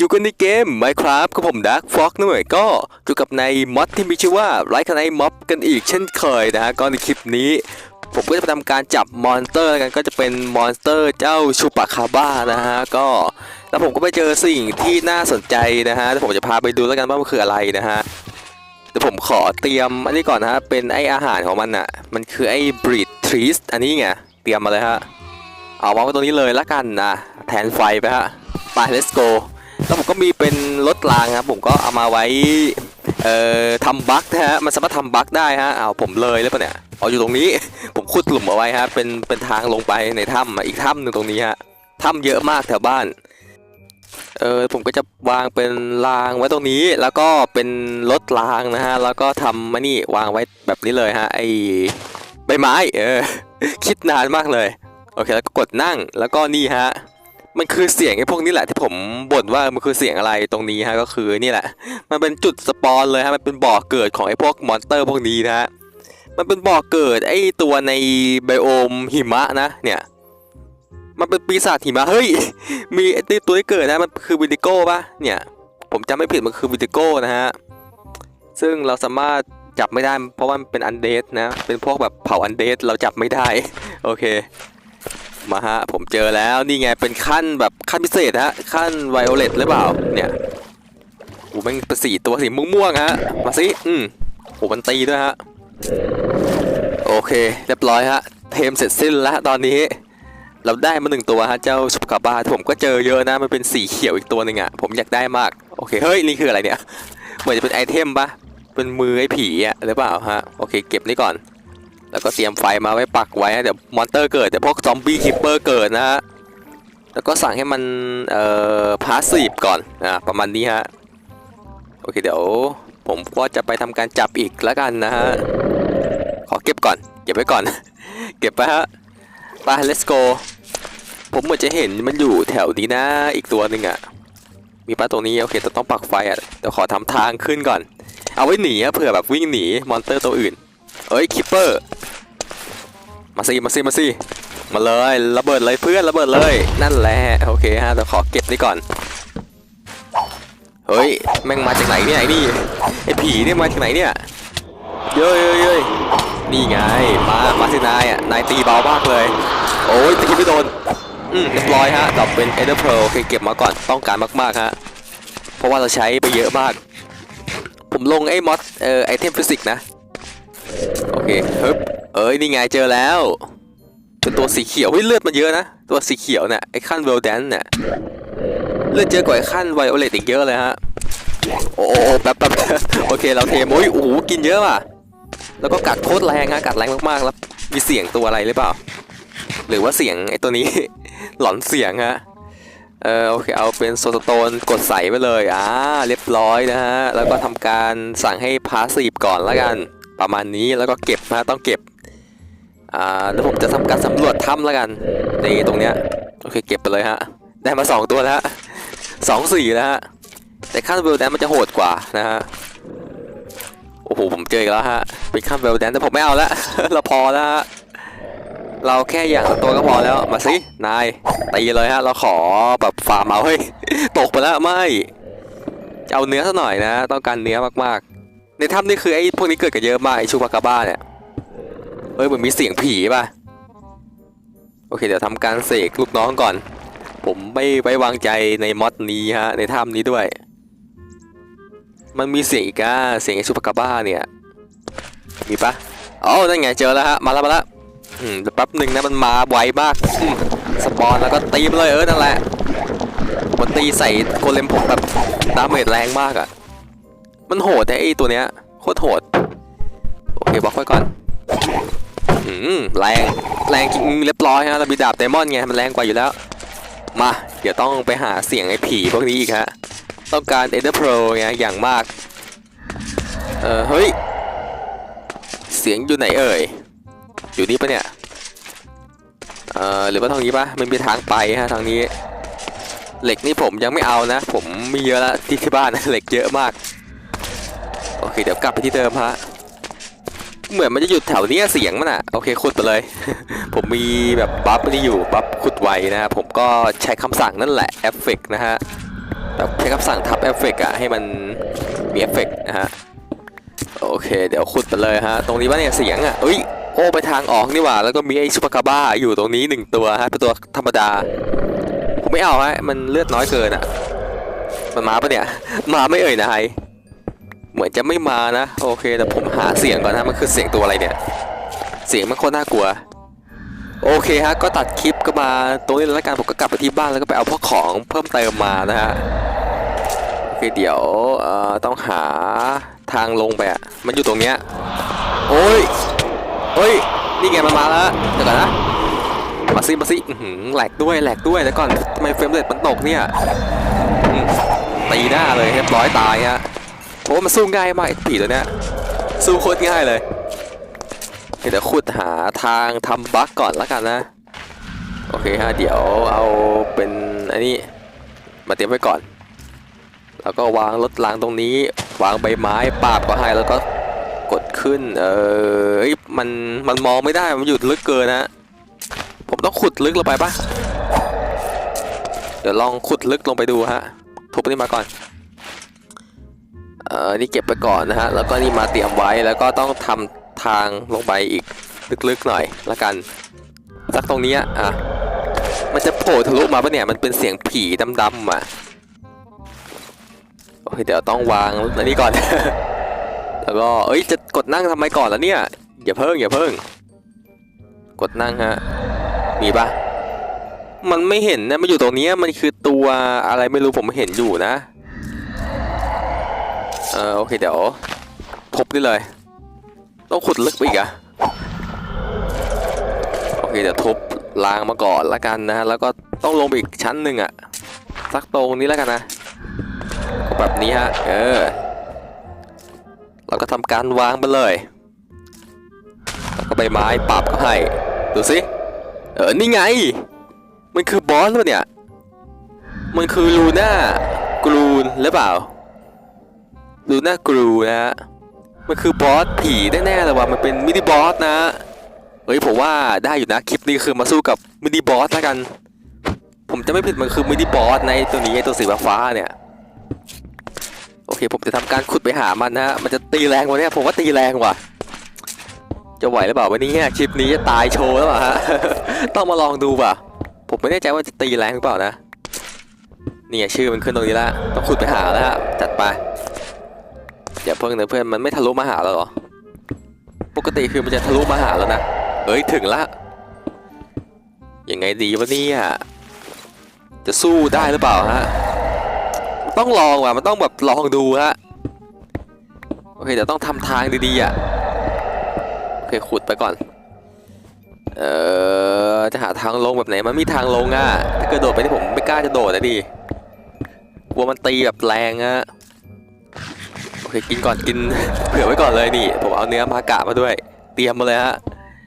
อยู่กันในเกม Minecraft กับผม Dark Fox นะเว้ยก็อยู่กับในม็อดที่มีชื่อว่าไ i ค์ไนม็อบกันอีกเช่นเคยนะฮะก็ในคลิปนี้ ผมก็จะไปทำการจับมอนสเตอร์กันก็จะเป็นมอนสเตอร์เจ้าชูปาคาบ้านะฮะก็แล้วผมก็ไปเจอสิ่งที่น่าสนใจนะฮะแล้วผมจะพาไปดูแล้วกันว่ามันคืออะไรนะฮะเดี๋ยวผมขอเตรียมอันนี้ก่อนนะฮะเป็นไออาหารของมันอะ มันคือไอ้บรีดทรีสอันนี้ไงเตรียมมาเลยฮะเอาวางไว้ตรงนี้เลยละกันนะแทนไฟไปฮะไป let's go แล้วผมก็มีเป็นรถรางครับผมก็เอามาไว้เอ่อทำบั๊กนะฮะมันสามารถทำบั๊กได้ฮะเอาผมเลยหรือเปล่าเนี่ยเอาอยู่ตรงนี้ ผมขุดหลุมเอาไว้ฮะเป็นเป็นทางลงไปในถ้ำอีกถ้ำหนึ่งตรงนี้ฮะถ้ำเยอะมากแถวบ้านเออผมก็จะวางเป็นรางไว้ตรงนี้ แล้วก็เป็นรถรางนะฮะแล้วก็ทำมานี่วางไว้แบบนี้เลยฮะไอใบไม้เออคิดนานมากเลยโอเคแล้วก็กดนั่งแล้วก็นี่ฮะ มันคือเสียงไอ้พวกนี้แหละที่ผมบ่นว่ามันคือเสียงอะไรตรงนี้ฮะก็คือนี่แหละ มันเป็นจุดสปอนเลยฮะมันเป็นบ่อเกิดของไอ้พวกมอนสเตอร์พวกนี้นะฮะมันเป็นบ่อเกิดไอ้ตัวในไบโอมหิมะนะเนี่ยมันเป็นปีศาจหิมะเฮ้ยมีไอ้ตัวที่เกิดนะมันคือวิดิโก้ปะเนี่ยผมจำไม่ผิดมันคือวิดิโก้นะฮะซึ่งเราสามารถจับไม่ได้เพราะว่ามันเป็นอันเดสนะเป็นพวกแบบเผาอันเดสเราจับไม่ได้โอเค มาฮะ ผมเจอแล้วนี่ไงเป็นขั้นแบบขั้นพิเศษฮะ ขั้นไวโอเลตหรือเปล่า เนี่ยโอ้แม่งเป็นสีตัวสีม่วงๆฮะ มาสิ อืมโอ้มันตีด้วยฮะ โอเค เรียบร้อยฮะ เทมเสร็จสิ้นแล้วตอนนี้ เราได้มาหนึ่งตัวฮะ เจ้าสุปกาบาผมก็เจอเยอะนะ มันเป็นสีเขียวอีกตัวหนึ่งอะ ผมอยากได้มาก โอเค เฮ้ย นี่คืออะไรเนี่ย เหมือนจะเป็นไอเทมปะเป็นมือไอ้ผีอะหรือเปล่าฮะ โอเค เก็บนี่ก่อน แล้วก็เตรียมไฟมาไว้ปักไว้ฮะเดี๋ยวมอนเตอร์เกิดเดี๋ยวพวกซอมบี้คิปเปอร์เกิดนะฮะแล้วก็สั่งให้มันเอ่อพาสซีฟก่อนอ่าประมาณนี้ฮะโอเคเดี๋ยวผมก็จะไปทำการจับอีกแล้วกันนะฮะขอเก็บก่อน เก็บไว้ก่อน เก็บไปฮะไป let's go ผมเหมือนจะเห็นมันอยู่แถวนี้นะอีกตัวหนึ่งอะมีป้าตรงนี้โอเคแต่ต้องปักไฟอะเดี๋ยวขอทำทางขึ้นก่อน เอาไว้หนีเผื่อแบบวิ่งหนีมอนเตอร์ตัวอื่น เอ้ยคิปเปอร์มาสิมาสิมาสิมาเลยระเบิดเลยเพื่อนระเบิดเลยนั่นแหละโอเคฮะเดี๋ยวขอเก็บนี่ก่อนเฮ้ยแม่งมาจากไหนเนี่ยไอ้นี่ไอ้ผีเนี่ยมาจากไหนเนี่ยเย้ยเย้ยนี่ไงมามาสินายอะนายตีเบามากเลย โอ้ยตีไม่โดนอืมเรียบร้อยฮะดรอปเป็นเอเดอร์เพลโอเคเก็บมาก่อนต้องการมากๆฮะเพราะว่าเราใช้ไปเยอะมาก ผมลงไอ้มอสเอ่อไอเทมฟิสิกส์นะ เคฮึบเอ้ยนี่ไงเจอแล้วเป็นตัวสีเขียวเฮ้ยเลือดมันเยอะนะ ตัวสีเขียวเนี่ยไอ้ขั้นเวลแดนเนี่ยเลือดเยอะกว่าไอ้ขั้นไวโอเลตอีกเยอะเลยฮะโอ้โอ้โอ้แป๊บแป๊บโอเคเราเทมโอ้ยโอ้โหกินเยอะว่ะแล้วก็กัดโคตรแรงฮะกัดแรงมากๆแล้วมีเสียงตัวอะไรหรือเปล่า หรือว่าเสียงไอ้ตัวนี้ หลอนเสียงฮะเออโอเคเอาเป็นโซสโตนกดใส่ไปเลยอ่าเรียบร้อยนะฮะแล้วก็ทำการสั่งให้พาสซีฟก่อนละกัน ประมาณนี้แล้วก็เก็บนะต้องเก็บอ่าแล้วผมจะทำการสำรวจถ้ำแล้วกันในตรงเนี้ยโอเคเก็บไปเลยฮะได้มาสองตัวแล้วสองสี่แล้วฮะแต่ขั้นเวลแดนมันจะโหดกว่านะฮะโอ้โหผมเจออีกแล้วฮะเป็นขั้นเวลแดนแต่ผมไม่เอาละเราพอแล้วฮะเราแค่อย่างตัวก็พอแล้วมาสินายตีเลยฮะเราขอแบบฟาร์มเอาเฮ้ยตกไปแล้วไม่จะเอาเนื้อซะหน่อยนะ ต้องการเนื้อมากๆ ในถ้ำนี่คือไอ้พวกนี้เกิดกันเยอะมากไอ้ชูปากาบ้าเนี่ยเฮ้ยเหมือนมีเสียงผีป่ะโอเคเดี๋ยวทำการเสกลูกน้องก่อน ผมไม่ไว้วางใจในมอดนี้ฮะในถ้ำนี้ด้วย มันมีเสียงอีกอะเสียงไอ้ชูปากาบ้าเนี่ยมีปะอ๋อนั่นไงเจอแล้วฮะมาแล้วมาแล้วอืมแป๊บหนึ่งนะมันมาไวมากมสปอนแล้วก็ตีมเลยเออนั่นแหละมันตีใส่โกเลมผมแบบดาเมจแรงมากอะ มันโหดแต่ไอ้ตัวเนี้ยโคตรโหด โอเคบล็อกไว้ก่อนอืมแรงแรงจริงเรียบร้อยฮะเรามีดาบไดมอนด์ไงมันแรงกว่าอยู่แล้ว มา เดี๋ยวต้องไปหาเสียงไอ้ผีพวกนี้อีกฮะต้องการเอเดอร์โปรไงอย่างมาก เออเฮ้ย เสียงอยู่ไหนเอ่ย อยู่นี่ปะเนี่ย เออหรือว่าทางนี้ปะมันมีทางไปฮะทางนี้ เหล็กนี่ผมยังไม่เอานะ ผมมีเยอะแล้วที่ที่บ้านเหล็กเยอะมาก โอเค เดี๋ยวกลับไปที่เดิมฮะ เหมือนมันจะหยุดแถวเนี้ยเสียงมันอะโอเคขุดไปเลย ผมมีแบบบัฟนี่อยู่บัฟขุดไวนะผมก็ใช้คำสั่งนั่นแหละเอฟเฟกนะฮะแบบใช้คำสั่งทับเอฟเฟกต์อะให้มันมีเอฟเฟกต์นะฮะโอเค เดี๋ยวขุดไปเลยฮะ ตรงนี้ว่าเนี่ยเสียงอะเอ้ยโอ้ไปทางออกนี่หว่า แล้วก็มีไอ้ซูเปอร์คาบ้าอยู่ตรงนี้หนึ่งตัวฮะเป็นตัวธรรมดา ผมไม่เอาฮะมันเลือดน้อยเกินอะมันมาปะเนี่ย มาไม่เอ่ยนาย เหมือนจะไม่มานะ โอเค แต่ผมหาเสียงก่อนนะมันคือเสียงตัวอะไรเนี่ย เสียงมันโคตรน่ากลัว โอเคฮะ ก็ตัดคลิปก็มาตรงนี้แล้วกันผมก็กลับไปที่บ้านแล้วก็ไปเอาพวกของเพิ่มเติมมานะฮะโอเคเดี๋ยวเอ่อต้องหาทางลงไปอะมันอยู่ตรงเนี้ยโอ้ยเฮ้ยนี่ไงมันมาแล้วเดี๋ยวก่อนนะมาซิมาซิอื้อหือแหลกด้วยแหลกด้วยแล้วก่อนทำไมเฟรมเรทมันตกเนี่ยตีหน้าเลยเรียบร้อยตายฮะ เพราะว่ามันสู้ง่ายมากไอ้ผีตัวเนี้ยสู้โคตรง่ายเลยเดี๋ยวขุดหาทางทำบั๊กก่อนแล้วกันนะ โอเคฮะเดี๋ยวเอาเป็นอันนี้มาเตรียมไว้ก่อน แล้วก็วางรถรางตรงนี้ วางใบไม้ปาบก็ให้แล้วก็กดขึ้น เออเอ้ยมันมันมองไม่ได้มันอยู่ลึกเกินนะผมต้องขุดลึกลงไปปะเดี๋ยวลองขุดลึกลงไปดูฮะทุบนี่มาก่อน เออนี่เก็บไปก่อนนะฮะ แล้วก็นี่มาเตรียมไว้ แล้วก็ต้องทำทางลงไปอีกลึกๆหน่อยละกัน สักตรงนี้อะ มันจะโผล่ทะลุมาปะเนี่ย มันเป็นเสียงผีดำๆอะ โอเคเดี๋ยวต้องวางอันนี้ก่อน แล้วก็ เอ้ย จะกดนั่งทำไมก่อนแล้วเนี่ย อย่าเพิ่งอย่าเพิ่ง กดนั่งฮะ มีปะมันไม่เห็นนะมันอยู่ตรงนี้มันคือตัวอะไรไม่รู้ผมเห็นอยู่นะ เออโอเคเดี๋ยวทุบนี่เลย ต้องขุดลึกไปอีกอะโอเคเดี๋ยวทุบรางมาก่อนละกันนะ แล้วก็ต้องลงไปอีกชั้นหนึ่งอะสักตรงนี้แล้วกันนะก็แบบนี้ฮะเออเราก็ทำการวางไปเลยแล้วก็ใบไม้ปรับก็ให้ดูสิเออนี่ไง มันคือบอสหรือเปล่าเนี่ย มันคือลูน่ากรูนหรือเปล่า ลูน่ากรูนะฮะมันคือบอสผีแน่ๆเลยว่ะมันเป็นมินิบอสนะเฮ้ยผมว่าได้อยู่นะคลิปนี้คือมาสู้กับมินิบอสแล้วกัน ผมจะไม่ผิดมันคือมินิบอสในตัวนี้ไอตัวสีฟ้าเนี่ยโอเคผมจะทำการขุดไปหามันนะฮะมันจะตีแรงกว่านี้ผมว่าตีแรงว่ะจะไหวหรือเปล่าวันนี้คลิปนี้จะตายโชว์แล้วเปล่าฮะต้องมาลองดูป่ะผมไม่แน่ใจว่าจะตีแรงหรือเปล่านะเนี่ยชื่อมันขึ้นตรงนี้ล้วต้องขุดไปหาแล้วฮะจัดไป อย่าเพิ่งนะเพื่อนมันไม่ทะลุมาหาเราหรอ ปกติคือมันจะทะลุมาหาแล้วนะ เฮ้ยถึงละ ยังไงดีวะเนี่ย จะสู้ได้หรือเปล่าฮะ ต้องลองว่ะมันต้องแบบลองดูฮะ โอเคเดี๋ยวต้องทำทางดีๆอะ โอเคขุดไปก่อน เออจะหาทางลงแบบไหนมันมีทางลงอะ ถ้าเกิดโดดไปนี่ผมไม่กล้าจะโดดนะดิกลัวมันตีแบบแรงอะ อเคกินก่อนกินเผื่อไว้ก่อนเลยนี่ผมเอาเนื้อมากะมาด้วย เตรียมมาเลยฮะ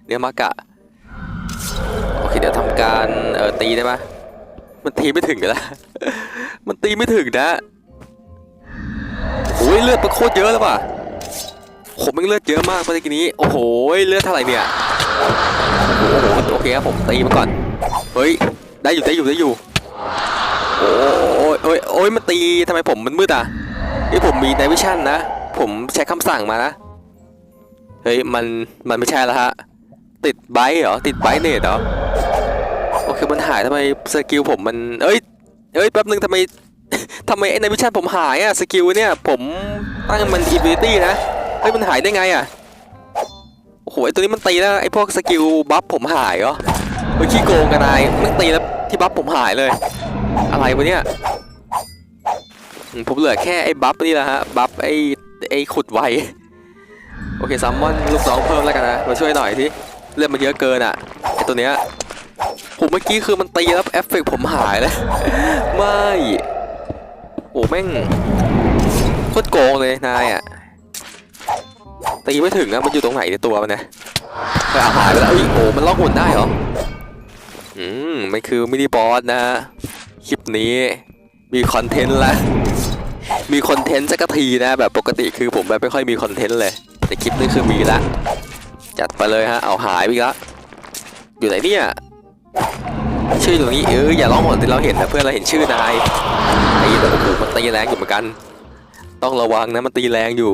เนื้อมากะโอเคเดี๋ยวทำการเออตีได้ปะมันตีไม่ถึงกันละมันตีไม่ถึงนะโอ้ยเลือดมันโคตรเยอะแล้วป่ะผมมันเลือดเยอะมากเมื่อกี้นี้โอ้โหเลือดเท่าไหร่เนี่ยโอ้โหโอเคครับผมตีมันก่อนเฮ้ยได้อยู่ได้อยู่ได้อยู่โอ้ยโอ้ยโอ้ยมันตีทำไมผมมันมืดอะ นี่ผมมีในวิชั่นนะ ผมใช้คำสั่งมานะ เฮ้ย มัน มันไม่ใช่แล้วฮะ ติดไบต์เหรอ ติดไบต์เนตเหรอ โอเค มันหายทำไมสกิลผมมัน เอ้ย เอ้ย แป๊บนึงทำไมทำไมไอ้ในวิชั่นผมหายอะสกิลเนี่ย ผมตั้งมันอินฟินิตี้นะ เฮ้ย มันหายได้ไงอะโอ้โห ไอ้ตัวนี้มันตีแล้วไอ้พวกสกิลบัฟผมหายเหรอเฮ้ยขี้โกงกันนายมันตีแล้วที่บัฟผมหายเลย อะไรวะเนี่ย ผมเหลือแค่ไอ้บัฟนี่แหละฮะ บัฟไอ้ไอ้ขุดไวโอเคซัมมอนลูกน้องเพิ่มแล้วกันนะ มาช่วยหน่อยที่เลือดมันเยอะเกินอะไอ้ตัวเนี้ยผมเมื่อกี้คือมันตีแล้วเอฟเฟกต์ผมหายเลยไม่ โอ้แม่งโคตรโกงเลยนายอะตีไม่ถึงอะมันอยู่ตรงไหนในตัวมันนะไปอาหายไปแล้วเอ้โอ้มันล็อกหุ่นได้เหรออืมมันคือมินิบอสนะคลิปนี้มีคอนเทนต์ละ มีคอนเทนต์สักทีนะแบบปกติคือผมแบบไม่ค่อยมีคอนเทนต์เลย แต่คลิปนี้คือมีละจัดไปเลยฮะเอาหายไปละอยู่ไหนเนี่ยชื่อตรงนี้เอออย่าร้องหมดที่เราเห็นนะเพื่อนเราเห็นชื่อนายไอ้แต่โอ้โหมันตีแรงอยู่เหมือนกัน ต้องระวังนะมันตีแรงอยู่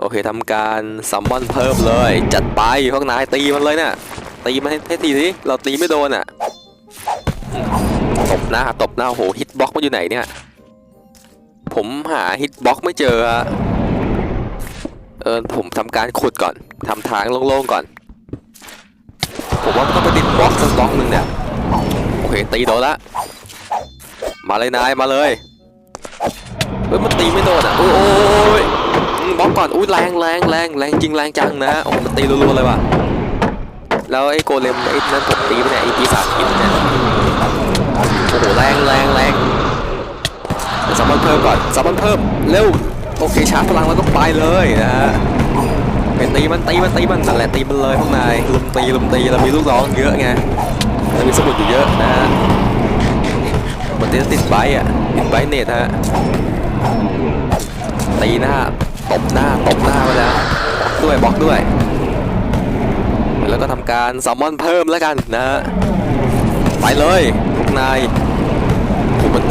โอเคทำการซัมมอนเพิ่มเลย จัดไปพวกนายตีมันเลยเนี่ยตีมันให้ทีสิเราตีไม่โดนอะตบหน้าตบหน้าโหฮิตบล็อกมันอยู่ไหนเนี่ย ผมหาฮิตบ็อกไม่เจออะเออผมทำการขุดก่อนทำทางโล่งๆก่อน ผมว่าต้องไปติดบล็อกสักบล็อกหนึ่งเนี่ยโอเคตีโดนละมาเลยนายมาเลยเฮ้ยมันตีไม่โดนอะโอ้ยอืมบล็อกก่อนอุ้ยแรงแรงแรงแรงจริงแรงจังนะโอ้มันตีรัวๆเลยว่ะแล้วไอ้โกเลมไอ้นั่นผมตีไปเนี่ยไอ้ปีศาจหินเนี่ยโอ้โหแรงแรงแรง ซัมมอนเพิ่มก่อนซัมมอนเพิ่มเร็วโอเคชาร์จพลังแล้วก็ไปเลยนะฮะเป็นตีมันตีมันตีมันนั่นแหละตีมันเลยพวกนายลุมตีลุมตีเรามีลูกน้องเยอะไงเรามีสมุดอยู่เยอะนะฮะมันติดติดไบอะติดไบเน็ตฮะตีหน้าตบหน้าตบหน้าไปแล้วบล็อกด้วยบล็อกด้วย แล้วก็ทำการซัมมอนเพิ่มแล้วกันนะฮะไปเลยพวกนาย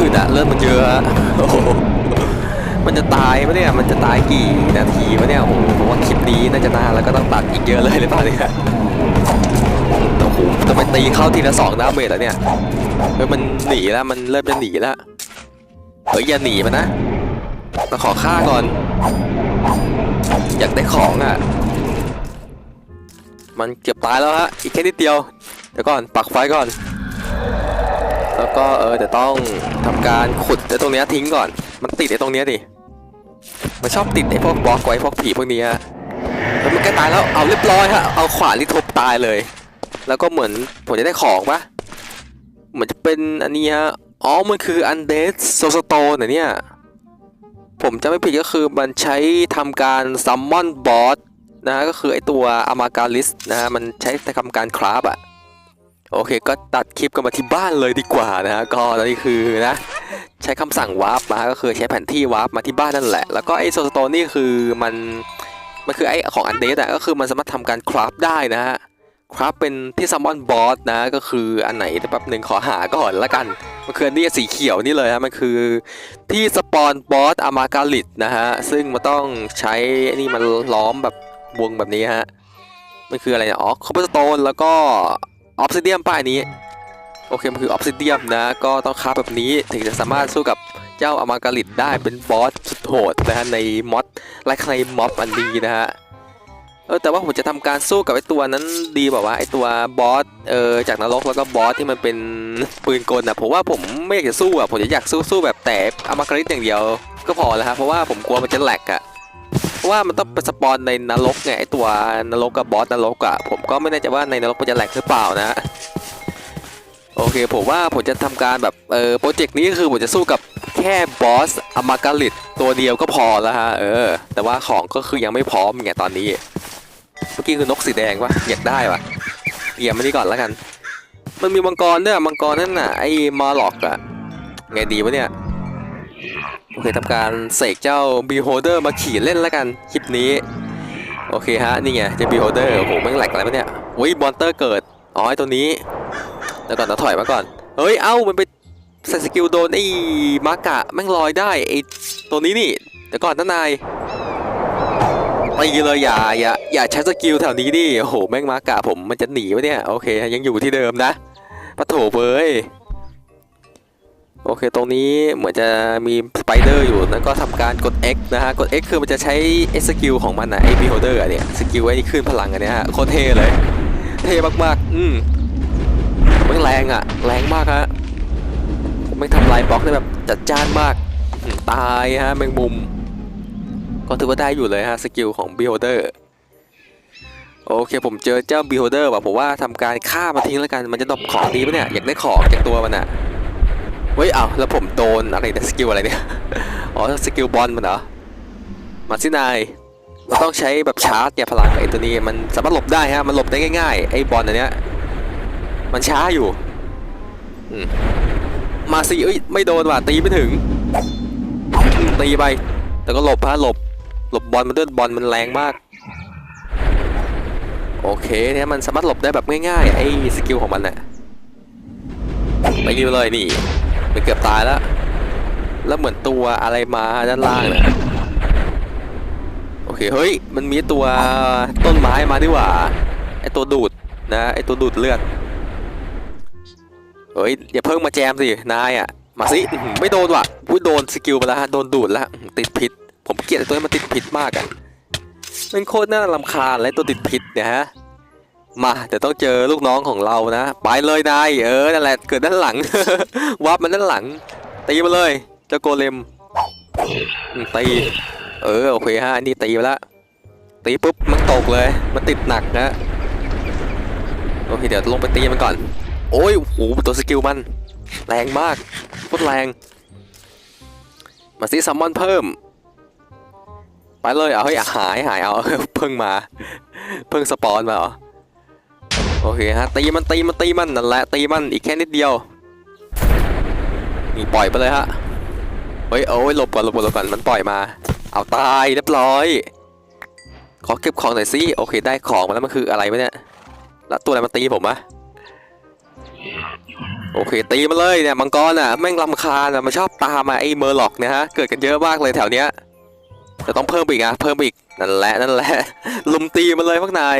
อึดอะเริ่มมันเยอะอะโอ้โหมันจะตายปะเนี่ย มันจะตายกี่นาทีปะเนี่ย โอ้โหผมว่าคลิปนี้น่าจะนานแล้วก็ต้องตัดอีกเยอะเลยหรือเปล่าเนี่ยโอ้โหจะไปตีเข้าทีละสองดาเมจแล้วเนี่ยเฮ้ยมันหนีแล้ว มันเริ่มจะหนีแล้วเฮ้ยอย่าหนีมันนะมาขอฆ่าก่อน อยากได้ของอะ มันเกือบตายแล้วฮะ อีกแค่นิดเดียว เดี๋ยวก่อนปักไฟก่อน แล้วก็เออเดี๋ยวต้องทำการขุดไอ้ตรงเนี้ยทิ้งก่อน มันติดไอ้ตรงเนี้ยดิมันชอบติดไอ้พวกบล็อกไว้พวกผีพวกนี้ยแล้วมันใกล้ตายแล้วเอาเรียบร้อยฮะเอาขวานที่ทุบตายเลย แล้วก็เหมือนผมจะได้ของปะเหมือนจะเป็นอันนี้ฮะอ๋อมันคือ Undead Soul Stone นเนี่ยผมจะไม่ผิดก็คือมันใช้ทำการ Summon Boss นะฮะก็คือไอตัว Amagalis นะฮะมันใช้ทำการคราฟอะ โอเค ก็ตัดคลิปกันมาที่บ้านเลยดีกว่านะฮะก็ตอนนี้คือนะใช้คำสั่งวาร์ปมาก็คือใช้แผนที่วาร์ปมาที่บ้านนั่นแหละ แล้วก็ไอโซสโตนนี่คือมันมันคือไอของอันเดสอะก็คือมันสามารถทำการคราฟได้นะฮะคราฟเป็นที่ซัมมอนบอสนะก็คืออันไหนแป๊บหนึ่งขอหาก่อนละกันมันคืออนนี้สีเขียวนี่เลยฮะมันคือที่สปอนบอสอามากาลิตนะฮะซึ่งมันต้องใช้ไอ้นี่มันล้อมแบบวงแบบนี้ฮะมันคืออะไรเนี่ยอ๋อคอปเปอร์สโตนแล้วก็ ออฟซิเดียมป้ายนี้ โอเค มันคือออฟซิเดียมนะ ก็ต้องค้าแบบนี้ถึงจะสามารถสู้กับเจ้าอมาการิตได้เป็นบอสสุดโหดนะฮะในมอดไลค์ใครม็อบอันนี้นะฮะเออแต่ว่าผมจะทำการสู้กับไอตัวนั้นดีแบบว่าไอตัวบอสเออจากนรกแล้วก็บอสที่มันเป็นปืนกลนะผมว่าผมไม่อยากจะสู้อะผมจะอยากสู้สู้แบบแต่อมาการิตอย่างเดียวก็พอแล้วฮะเพราะว่าผมกลัวมันจะแหลกอะ ว่ามันต้องไปสปอนในนรกไงไอตัวนรกกับบอสนรกอะผมก็ไม่แน่ใจว่าในนรกมันจะแหลกหรือเปล่านะโอเคผมว่าผมจะทำการแบบเออโปรเจกต์นี้คือผมจะสู้กับแค่บอสอมาการิตตัวเดียวก็พอแล้วฮะเออ แต่ว่าของก็คือยังไม่พร้อมไงตอนนี้เมื่อกี้คือนกสีแดงวะอยากได้วะเหยียบมานี่ก่อนแล้วกัน มันมีมังกรด้วยอะมังกรนั่นน่ะไอ้มาหลอกอะไงดีวะเนี่ย โอเคทำการเสกเจ้าบีโฮเดอร์มาขี่เล่นแล้วกันคลิปนี้ โอเคฮะ นี่ไงเจ้าบีโฮเดอร์โอ้โหแม่งแหลกอะไรปะเนี่ยอุ้ยบอนเตอร์เกิด อ๋อไอตัวนี้แล้วก่อนเราถอยมาก่อน เฮ้ย เอ้า มันไปใส่สกิลโดนไอ้มากะแม่งลอยได้ไอ้ตัวนี้นี่เดี๋ยวก่อนท่านนายไปเลยอย่าอย่าอย่าใช้สกิลแถวนี้ดิโอ้โหแม่งมากะผมมันจะหนีวะเนี่ยโอเคยังอยู่ที่เดิมนะปะโถเว้ย โอเค ตรงนี้เหมือนจะมีสไปเดอร์อยู่แล้วก็ทำการกด X นะฮะ กด X คือมันจะใช้สกิลของมันนะไอ้บีโฮเดอร์เนี่ย สกิลไอ้นี่ขึ้นพลังอันเนี้ยฮะ โคตรเท่เลย เท่มากๆ อืมมันแรงอะแรงมากฮะมไม่ทำลายบล็อกได้แบบจัดจ้านมาก ตายฮะแมงมุม ก็ถือว่าได้อยู่เลยฮะ สกิลของ Beholder โอเค ผมเจอเจ้า Beholder ว่ะผมว่าทำการฆ่ามาทิ้งแล้วกัน มันจะดรอปของดีปะเนี่ย อยากได้ของจากตัวมันอะ เฮ้ยอ้าวแล้วผมโดนอะไรเนี่สกิลอะไรเนี่ย อ๋อสกิลบอลมันเหรอ มาสินายเราต้องใช้แบบชาร์จเนี่ยพลังไอ้ตัวนี้มันสามารถหลบได้ฮะ มันหลบได้ง่ายๆ ไอ้บอลอันเนี้ย มันช้าอยู่มาสิเอ้ยไม่โดนว่ะตีไม่ถึง ตีไป แต่ก็หลบฮะหลบ หลบบอลมันด้วยบอลมันแรงมาก โอเคเนี่ยมันสามารถหลบได้แบบง่ายๆ ไอ้สกิลของมันน่ะไปยิงเลยนี่ มันเกือบตายแล้ว แล้วเหมือนตัวอะไรมาด้านล่างเนี่ยโอเค เฮ้ย มันมีตัวต้นไม้มาดีกว่า ไอตัวดูดนะ ไอตัวดูดเลือด เฮ้ย อย่าเพิ่งมาแจมสิ นายอะ มาสิ ไม่โดนว่ะอุ้ยโดนสกิลไปแล้วฮะ โดนดูดแล้ว ติดพิษ ผมเกลียดตัวนี้มันติดพิษมากอะมันโคตรน่ารำคาญเลยตัวติดพิษเนี่ยฮะ มาเดี๋ยวต้องเจอลูกน้องของเรานะ ไปเลยนายเออนั่นแหละเกิดด้านหลังวับมันด้านหลัง ตีมาเลยเจ้าโกเลมตีเออโอเคฮะอันนี่ตีไปล้วตีปุ๊บมันตกเลย มันติดหนักนะโอเคเดี๋ยวลงไปตีมันก่อน โอ้ยโอ้โหตัวสกิลมันแรงมากโคตรแรง มาซิซัมมอนเพิ่ม ไปเลยเอาเฮ้หายหายเอาเพิ่งมา เพิ่งสปอนมาเหรอ โอเคฮะตีมันตีมันตีมันนั่นแหละตีมันอีกแค่นิดเดียวนี่ปล่อยไปเลยฮะเฮ้ยโอ้ยหลบก่อนหลบก่อนหลบก่อนมันปล่อยมา เอาตายเรียบร้อย ขอเก็บของหน่อยสิโอเคได้ของมาแล้วมันคืออะไรวะเนี่ยแล้วตัวอะไรมาตีผมอะโอเคตีมาเลยเนี่ยมังกรอะแม่งรำคาญอะมันชอบตามมาไอ้เมอร์ล็อกเนี่ยฮะเกิดกันเยอะมากเลยแถวเนี้ยจะต้องเพิ่มอีกอะเพิ่มอีกนั่นแหละนั่นแหละลุมตีมันเลยพวกนาย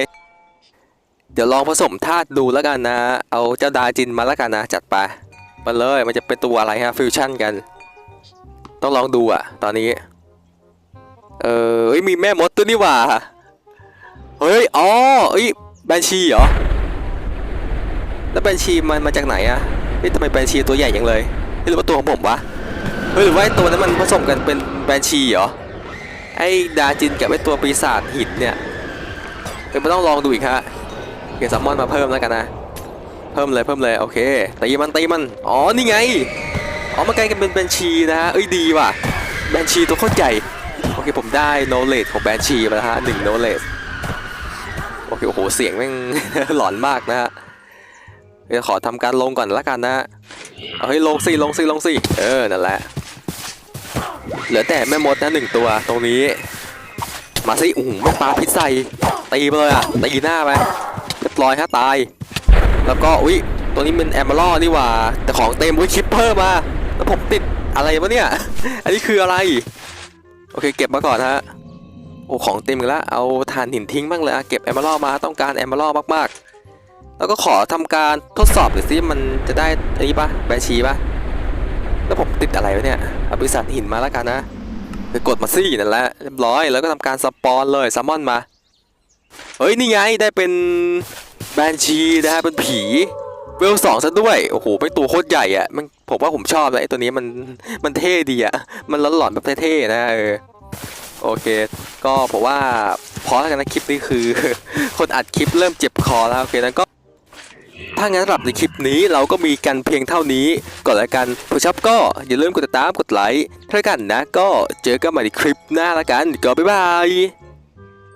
เดี๋ยวลองผสมธาตุดูแล้วกันนะ เอาเจ้าดาจินมาแล้วกันนะ จัดไปมาเลยมันจะเป็นตัวอะไรฮะฟิวชั่นกัน ต้องลองดูอะตอนนี้ เออเอ้ยมีแม่มดตัวนี่ว่าเฮ้ยอ๋อเอ้ยแบนชีเหรอแล้วแบนชีมันมาจากไหนอะเฮ้ยทำไมแบนชีตัวใหญ่ยังเลยไม่รู้ว่าตัวของผมวะเฮ้ยหรือว่าตัวนั้นมันผสมกันเป็นแบนชีเหรอไอ้ดาจินกับไอ้ตัวปีศาจหินเนี่ยเดี๋ยวมันต้องลองดูอีกฮะ เก็บซัมมอนมาเพิ่มแล้วกันนะ เพิ่มเลยเพิ่มเลยโอเคตีมันตีมัน อ๋อนี่ไง อ๋อมันกลกันเป็นแบนชีนะฮะ เอ้ยดีว่ะ แบนชีตัวโคตรใหญ่ โอเคผมได้โนเลดของแบนชีมาแล้วฮะหนึ่งโนเลดโอเคโอ้โหเสียงแม่งหลอนมากนะฮะเดี๋ยวขอทำการลงก่อนละกันนะ เอาให้ยลงสิลงสิลงสิเออนั่นแหละ เหลือแต่แม่มดนะหนึ่งตัวตรงนี้ มาสิโอ้โหแม่ปลาพิษใส่ตีไปเลยอะตีหน้าไป รียบร้อยฮะตาย แล้วก็อุ้ยตัวนี้เป็นแอมเบอร์นี่หว่าแต่ของเต็มอุ้ยคิปเปอร์มาแล้วผมติดอะไรวะเนี่ย อันนี้คืออะไร โอเคเก็บมาก่อนฮะโอ้ของเต็มแล้วเอาฐานหินทิ้งบ้างเลยอะเก็บแอมเบอร์มาต้องการแอมเบอร์มากๆ แล้วก็ขอทำการทดสอบหน่อยสิมันจะได้อันนี้ปะแบชีปะแล้วผมติดอะไรวะเนี่ยเอาปีศาจหินมาแล้วกันนะกดมาซี่นั่นแหละเรียบร้อยแล้วก็ทำการสปอนเลยแซมมอนมา เฮ้ย นี่ไง ได้เป็นแบนชีนะฮะ เป็นผีเวลสองซะด้วย โอ้โหเป็นตัวโคตรใหญ่อะมันผมว่าผมชอบนะไอตัวนี้มันมันเท่ดีอะมันหลอนๆแบบเท่ๆนะเออโอเค ก็ผมว่าพอแล้วกันนะคลิปนี้คือ คนอัดคลิปเริ่มเจ็บคอแล้วโอเคนั้นก็ ถ้างั้นสำหรับในคลิปนี้เราก็มีกันเพียงเท่านี้ก่อนละกันผู้ชอบก็อย่าลืมกดติดตามกดไลค์ถ้ากันนะ ก็เจอกันใหม่ในคลิปหน้าละกันก็บ๊ายบาย